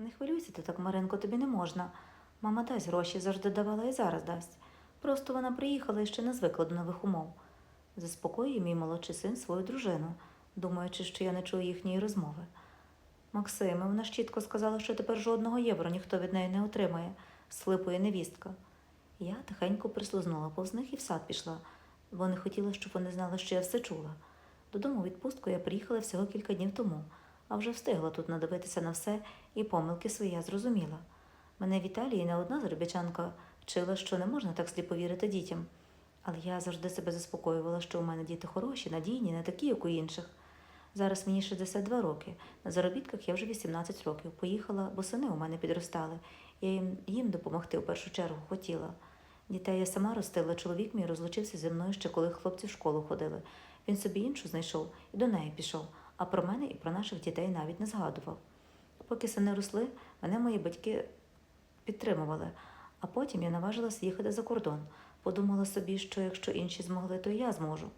Не хвилюйся ти так, Маринко, тобі не можна. Мама дасть гроші, завжди давала і зараз дасть. Просто вона приїхала і ще не звикла до нових умов. Заспокоює мій молодший син свою дружину, думаючи, що я не чую їхньої розмови. Максиме, вона ж чітко сказала, що тепер жодного євро ніхто від неї не отримає, слипує невістка. Я тихенько прислузнула повз них і в сад пішла, бо не хотіла, щоб вони знали, що я все чула. Додому відпустку я приїхала всього кілька днів тому, а вже встигла тут надивитися на все і помилки свої я зрозуміла. Мене в Італії не одна заробітчанка вчила, що не можна так сліпо вірити дітям. Але я завжди себе заспокоювала, що у мене діти хороші, надійні, не такі, як у інших. Зараз мені 62 роки. На заробітках я вже 18 років. Поїхала, бо сини у мене підростали. Я їм, їм допомогти в першу чергу хотіла. Дітей я сама ростила, чоловік мій розлучився зі мною ще коли хлопці в школу ходили. Він собі іншу знайшов і до неї пішов, а про мене і про наших дітей навіть не згадував. Поки сини росли, мене мої батьки підтримували, а потім я наважилась їхати за кордон. Подумала собі, що якщо інші змогли, то і я зможу.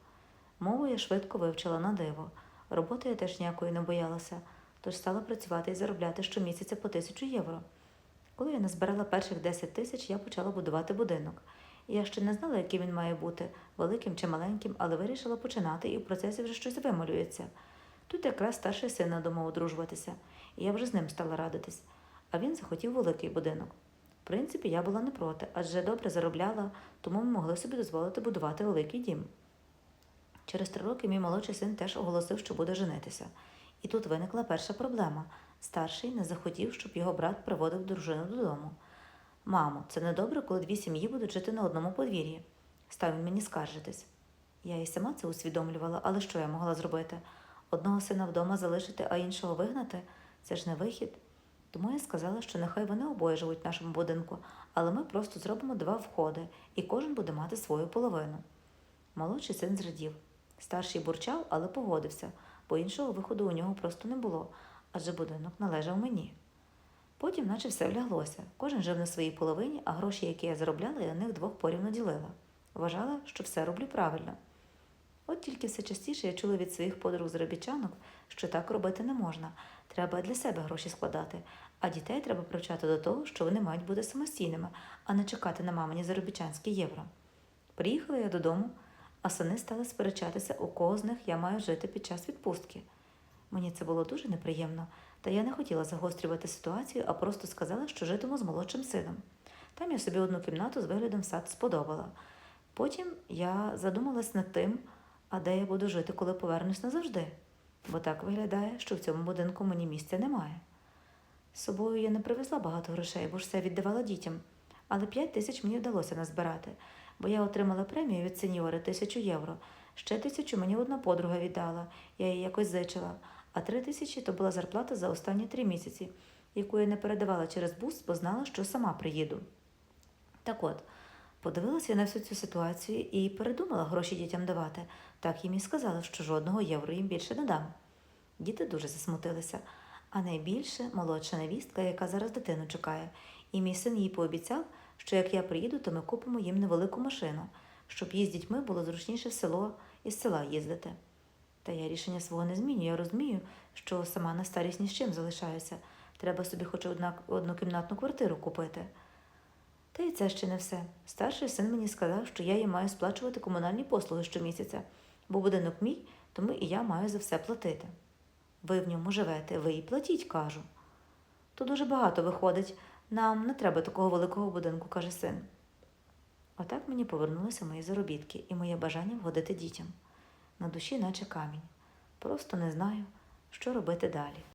Мову я швидко вивчила на диво. Роботи я теж ніякої не боялася, тож стала працювати і заробляти щомісяця по тисячу євро. Коли я назбирала перших 10 тисяч, я почала будувати будинок. Я ще не знала, який він має бути, великим чи маленьким, але вирішила починати, і в процесі вже щось вималюється. Тут якраз старший син надумав одружуватися, і я вже з ним стала радитись, а він захотів великий будинок. В принципі, я була не проти, адже добре заробляла, тому ми могли собі дозволити будувати великий дім. Через три роки мій молодший син теж оголосив, що буде женитися. І тут виникла перша проблема. Старший не захотів, щоб його брат приводив дружину додому. Мамо, це не добре, коли дві сім'ї будуть жити на одному подвір'ї. Став він мені скаржитись. Я і сама це усвідомлювала, але що я могла зробити? Одного сина вдома залишити, а іншого вигнати це ж не вихід. Тому я сказала, що нехай вони обоє живуть в нашому будинку, але ми просто зробимо два входи, і кожен буде мати свою половину. Молодший син зрадів. Старший бурчав, але погодився, бо іншого виходу у нього просто не було, адже будинок належав мені. Потім, наче все вляглося. Кожен жив на своїй половині, а гроші, які я заробляла, я них двох порівну ділила. Вважала, що все роблю правильно. От тільки все частіше я чула від своїх подруг заробітчанок, що так робити не можна. Треба для себе гроші складати, а дітей треба привчати до того, що вони мають бути самостійними, а не чекати на мамині заробітчанські євро. Приїхала я додому, а сини стали сперечатися, у кого з них я маю жити під час відпустки. Мені це було дуже неприємно, та я не хотіла загострювати ситуацію, а просто сказала, що житиму з молодшим сином. Там я собі одну кімнату з виглядом сад сподобала. Потім я задумалась над тим, а де я буду жити, коли повернусь назавжди, бо так виглядає, що в цьому будинку мені місця немає. З собою я не привезла багато грошей, бо ж все віддавала дітям, але п'ять тисяч мені вдалося назбирати, бо я отримала премію від сеньори тисячу євро. Ще тисячу мені одна подруга віддала, я її якось зичила, а три тисячі то була зарплата за останні три місяці, яку я не передавала через бус, бо знала, що сама приїду. Так от, подивилася на всю цю ситуацію і передумала гроші дітям давати. Так їм і сказала, що жодного євро їм більше не дам. Діти дуже засмутилися, а найбільше молодша невістка, яка зараз дитину чекає, і мій син їй пообіцяв, що як я приїду, то ми купимо їм невелику машину, щоб їй з дітьми було зручніше в село і з села їздити. Та я рішення свого не зміню. Я розумію, що сама на старість ні з чим залишаюся. Треба собі хоч одна однокімнатну квартиру купити. Та й це ще не все. Старший син мені сказав, що я їм маю сплачувати комунальні послуги щомісяця, бо будинок мій, тому і я маю за все платити. Ви в ньому живете, ви і платіть, кажу. То дуже багато виходить. Нам не треба такого великого будинку, каже син. Отак мені повернулися мої заробітки і моє бажання вгодити дітям. На душі, наче камінь. Просто не знаю, що робити далі.